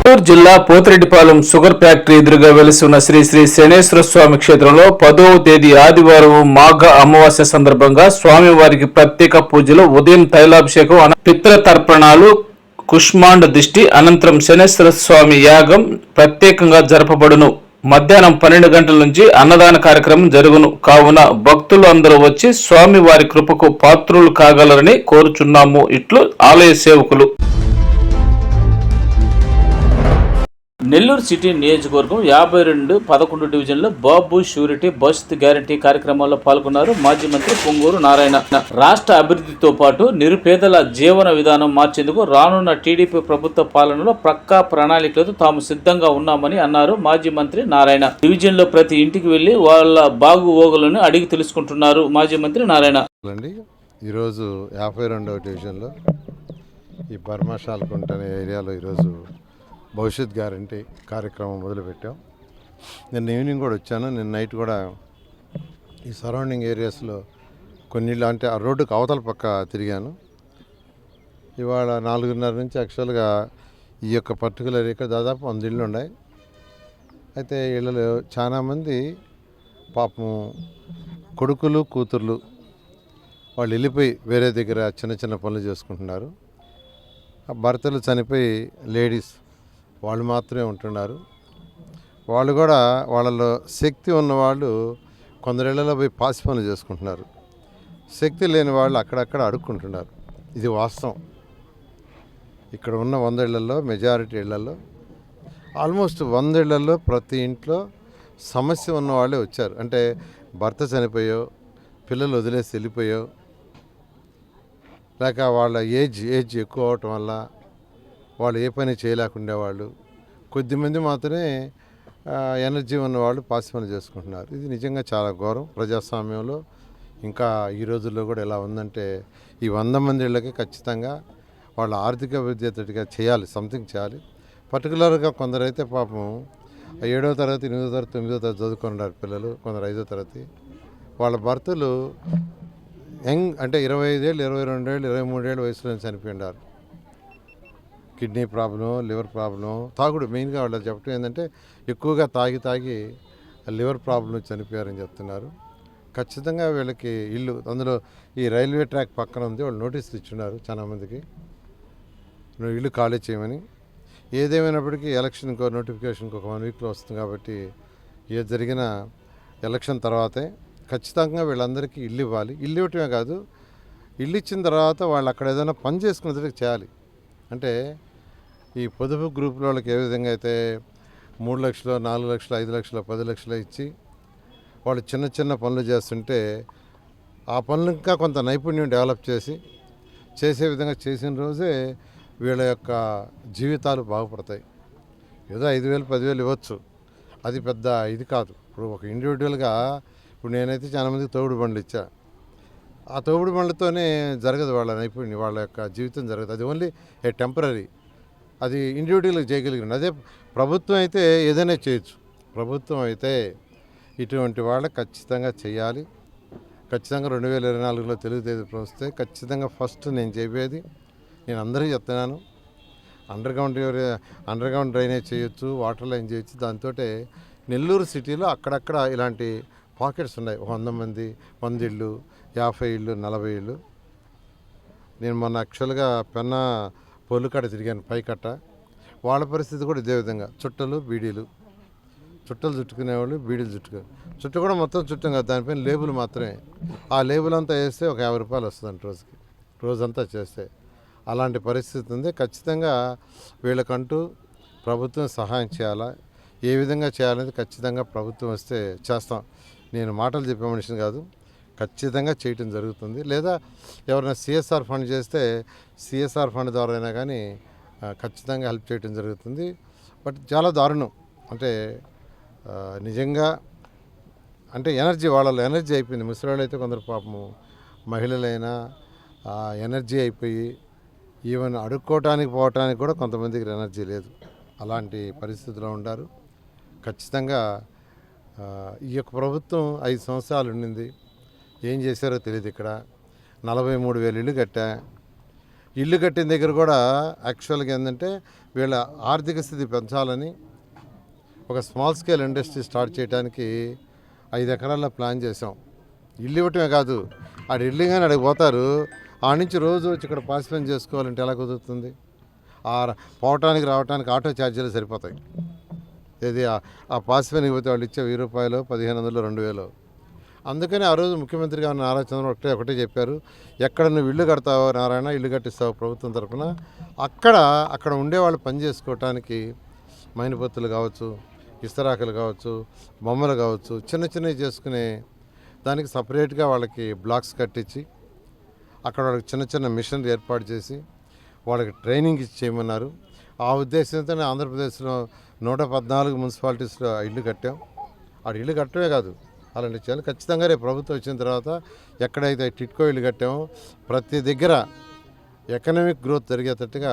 గుంటూరు జిల్లా Pothireddipalem sugar factory ఎదురుగా వెలిసి ఉన్న శ్రీ శ్రీ శనేశ్వర స్వామి క్షేత్రంలో పదవ తేదీ ఆదివారం మాఘ అమావాస్య సందర్భంగా స్వామివారికి ప్రత్యేక పూజలు ఉదయం తైలాభిషేకం అన- పిత్ర తర్పణాలు కుష్మాండ దిష్టి అనంతరం శనేశ్వర స్వామి యాగం ప్రత్యేకంగా జరపబడును. మధ్యాహ్నం పన్నెండు గంటల నుంచి అన్నదాన కార్యక్రమం జరుగును. కావున భక్తులు అందరూ వచ్చి స్వామి వారి కృపకు పాత్రులు కాగలరని కోరుచున్నాము. ఇట్లు ఆలయ సేవకులు నెల్లూరు సిటీ నియోజకవర్గం యాభై రెండు పదకొండు డివిజన్లో బాబు షూరిటీ బస్త్ గ్యారంటీ కార్యక్రమాల్లో పాల్గొన్నారు మాజీ మంత్రి పొంగూరు నారాయణ. రాష్ట్ర అభివృద్ధితో పాటు నిరుపేదల జీవన విధానం మార్చేందుకు రానున్న టీడీపీ ప్రభుత్వ పాలనలో ప్రక్కా ప్రణాళికలతో తాము సిద్ధంగా ఉన్నామని అన్నారు మాజీ మంత్రి నారాయణ. డివిజన్లో ప్రతి ఇంటికి వెళ్ళి వాళ్ళ బాగు ఓగులను అడిగి తెలుసుకుంటున్నారు మాజీ మంత్రి నారాయణ. ఈరోజు యాభై రెండవ డివిజన్లో ఈ బర్మాషాలకుంట ఏరియాలో ఈరోజు భవిష్యత్ గ్యారంటీ కార్యక్రమం మొదలుపెట్టాం. నిన్న ఈవినింగ్ కూడా వచ్చాను. నిన్న నైట్ కూడా ఈ సరౌండింగ్ ఏరియాస్లో కొన్ని అంటే ఆ రోడ్డుకు అవతల పక్క తిరిగాను. ఇవాళ నాలుగున్నర నుంచి యాక్చువల్గా ఈ యొక్క పర్టికులర్ ఇక్కడ దాదాపు వంద ఇళ్ళు ఉన్నాయి. అయితే ఇళ్ళలో చాలామంది పాపం కొడుకులు కూతుర్లు వాళ్ళు వెళ్ళిపోయి వేరే దగ్గర చిన్న చిన్న పనులు చేసుకుంటున్నారు. భర్తలు చనిపోయి లేడీస్ వాళ్ళు మాత్రమే ఉంటున్నారు. వాళ్ళు కూడా వాళ్ళలో శక్తి ఉన్నవాళ్ళు కొందరిళ్ళలో పోయి పాసి పనులు చేసుకుంటున్నారు. శక్తి లేని వాళ్ళు అక్కడక్కడ అడుక్కుంటున్నారు. ఇది వాస్తవం. ఇక్కడ ఉన్న వంద ఇళ్ళలో మెజారిటీ ఇళ్ళలో ఆల్మోస్ట్ వంద ఇళ్ళలో ప్రతి ఇంట్లో సమస్య ఉన్న వాళ్ళే వచ్చారు. అంటే భర్త చనిపోయో పిల్లలు వదిలేసి వెళ్ళిపోయో లేక వాళ్ళ ఏజ్ ఏజ్ ఎక్కువ అవటం వల్ల వాళ్ళు ఏ పని చేయలేకుండా వాళ్ళు కొద్దిమంది మాత్రమే ఎనర్జీ ఉన్న వాళ్ళు చేసుకుంటున్నారు. ఇది నిజంగా చాలా ఘోరం ప్రజాస్వామ్యంలో ఇంకా ఈ రోజుల్లో కూడా ఎలా ఉందంటే ఈ వంద మంది ఇళ్ళకి ఖచ్చితంగా వాళ్ళ ఆర్థిక విద్యతటిగా చేయాలి సంథింగ్ చేయాలి. పర్టికులర్గా కొందరైతే పాపం ఏడో తరగతి ఎనిమిదో తరగతి తొమ్మిదో తరగతి చదువుకున్నారు పిల్లలు కొందరు ఐదో తరగతి. వాళ్ళ భర్తలు యంగ్ అంటే ఇరవై ఐదేళ్ళు ఇరవై రెండేళ్ళు ఇరవై మూడేళ్ళు వయసులో చనిపోయినారు కిడ్నీ ప్రాబ్లం లివర్ ప్రాబ్లం తాగుడు మెయిన్గా వాళ్ళు చెప్పడం ఏంటంటే ఎక్కువగా తాగి తాగి లివర్ ప్రాబ్లం చనిపోయారని చెప్తున్నారు. ఖచ్చితంగా వీళ్ళకి ఇల్లు అందులో ఈ రైల్వే ట్రాక్ పక్కన ఉంది వాళ్ళు నోటీసులు ఇచ్చున్నారు చాలామందికి నువ్వు ఇల్లు ఖాళీ చేయమని. ఏదేమైనప్పటికీ ఎలక్షన్కి ఒక నోటిఫికేషన్ ఒక వన్ వీక్లో వస్తుంది కాబట్టి ఏది జరిగిన ఎలక్షన్ తర్వాతే ఖచ్చితంగా వీళ్ళందరికీ ఇల్లు ఇవ్వాలి. ఇల్లు ఇవ్వటమే కాదు ఇల్లు ఇచ్చిన తర్వాత వాళ్ళు అక్కడ ఏదైనా పని చేసుకునేందుకు చేయాలి. అంటే ఈ పొదుపు గ్రూపుల వాళ్ళకి ఏ విధంగా అయితే మూడు లక్షలు నాలుగు లక్షలు ఐదు లక్షలు పది లక్షలు ఇచ్చి వాళ్ళు చిన్న చిన్న పనులు చేస్తుంటే ఆ పనులు ఇంకా కొంత నైపుణ్యం డెవలప్ చేసి చేసే విధంగా చేసిన రోజే వీళ్ళ యొక్క జీవితాలు బాగుపడతాయి. ఏదో ఐదు వేలు పదివేలు ఇవ్వచ్చు. అది పెద్ద ఇది కాదు. ఇప్పుడు ఒక ఇండివిజువల్గా ఇప్పుడు నేనైతే చాలా మందికి తోడు బండ్లు ఇచ్చా. ఆ తోడు బండ్లతోనే జరగదు వాళ్ళ నైపుణ్యం వాళ్ళ యొక్క జీవితం జరగదు. అది ఓన్లీ ఏ టెంపరీ అది ఇండివిజువల్గా చేయగలిగిన అదే ప్రభుత్వం అయితే ఏదైనా చేయొచ్చు. ప్రభుత్వం అయితే ఇటువంటి వాళ్ళకి ఖచ్చితంగా చేయాలి. ఖచ్చితంగా రెండు వేల ఇరవై నాలుగులో తెలుగుదేశం వస్తే ఖచ్చితంగా ఫస్ట్ నేను చెప్పేది నేను అందరికీ చెప్తున్నాను. Underground underground drainage చేయొచ్చు వాటర్ లైన్ చేయొచ్చు దాంతో నెల్లూరు సిటీలో అక్కడక్కడ ఇలాంటి పాకెట్స్ ఉన్నాయి. వంద మంది వంద ఇళ్ళు యాభై ఇళ్ళు నలభై ఇళ్ళు. నేను మొన్న యాక్చువల్గా పెన్న పొల్లుకాడ తిరిగాను పైకట్ట వాళ్ళ పరిస్థితి కూడా ఇదే విధంగా. చుట్టలు బీడీలు. చుట్టలు చుట్టుకునేవాళ్ళు బీడీలు చుట్టుకు. చుట్టు కూడా మొత్తం చుట్టం కదా దానిపైన లేబుల్ మాత్రమే. ఆ లేబుల్ అంతా వేస్తే ఒక యాభై రూపాయలు వస్తుందండి రోజుకి. రోజంతా చేస్తే. అలాంటి పరిస్థితి ఉంది. ఖచ్చితంగా వీళ్ళకంటూ ప్రభుత్వం సహాయం చేయాలా? ఏ విధంగా చేయాలనేది ఖచ్చితంగా ప్రభుత్వం వస్తే చేస్తాం. నేను మాటలు చెప్పే మనిషిని కాదు. ఖచ్చితంగా చేయటం జరుగుతుంది. లేదా ఎవరైనా సిఎస్ఆర్ ఫండ్ చేస్తే సిఎస్ఆర్ ఫండ్ ద్వారా అయినా కానీ ఖచ్చితంగా హెల్ప్ చేయటం జరుగుతుంది. బట్ చాలా దారుణం. అంటే నిజంగా అంటే ఎనర్జీ వాళ్ళలో ఎనర్జీ అయిపోయింది. ముసలి అయితే కొందరు పాపము మహిళలైనా ఎనర్జీ అయిపోయి ఈవెన్ అడుక్కోవటానికి పోవటానికి కూడా కొంతమందికి ఎనర్జీ లేదు. అలాంటి పరిస్థితిలో ఉండారు. ఖచ్చితంగా ఈ యొక్క ప్రభుత్వం ఐదు సంవత్సరాలు ఉండింది. ఏం చేశారో తెలియదు ఇక్కడ. నలభై మూడు వేలు ఇల్లు కట్టా. ఇల్లు కట్టిన దగ్గర కూడా యాక్చువల్గా ఏంటంటే వీళ్ళ ఆర్థిక స్థితి పెంచాలని ఒక స్మాల్ స్కేల్ ఇండస్ట్రీ స్టార్ట్ చేయడానికి ఐదు ఎకరాల్లో ప్లాన్ చేసాం ఇల్లు ఇవ్వటమే కాదు ఆడ ఇల్లు కానీ అడిగిపోతారు పోతారు. ఆ నుంచి రోజు వచ్చి ఇక్కడ పాసిపని చేసుకోవాలంటే ఎలా కుదురుతుంది? ఆ పోవటానికి రావటానికి ఆటో ఛార్జీలు సరిపోతాయి. ఇది ఆ- ఆ పోతే వాళ్ళు ఇచ్చే వెయ్యి రూపాయలు పదిహేను వందలు రెండు వేలు. అందుకని ఆ రోజు ముఖ్యమంత్రి గారు నారా చంద్రబాబు ఒకటే ఒకటే చెప్పారు ఎక్కడ నువ్వు ఇల్లు కడతావో నారాయణ ఇల్లు కట్టిస్తావు ప్రభుత్వం తరఫున అక్కడ అక్కడ ఉండేవాళ్ళు పని చేసుకోవటానికి మైనపత్తులు కావచ్చు ఇస్తరాకులు కావచ్చు బొమ్మలు కావచ్చు చిన్న చిన్నవి చేసుకునే దానికి సపరేట్గా వాళ్ళకి బ్లాక్స్ కట్టించి అక్కడ వాళ్ళకి చిన్న చిన్న మిషన్లు ఏర్పాటు చేసి వాళ్ళకి ట్రైనింగ్ ఇచ్చి చేయమన్నారు. ఆ ఉద్దేశంతోనే ఆంధ్రప్రదేశ్లో నూట పద్నాలుగు మున్సిపాలిటీస్లో ఇల్లు కట్టాం. ఆ ఇల్లు కట్టమే కాదు అలాంటి చేయాలి ఖచ్చితంగా రేపు ప్రభుత్వం వచ్చిన తర్వాత ఎక్కడైతే టిట్కో ఇల్లు కట్టామో ప్రతి దగ్గర ఎకనామిక్ గ్రోత్ జరిగేటట్టుగా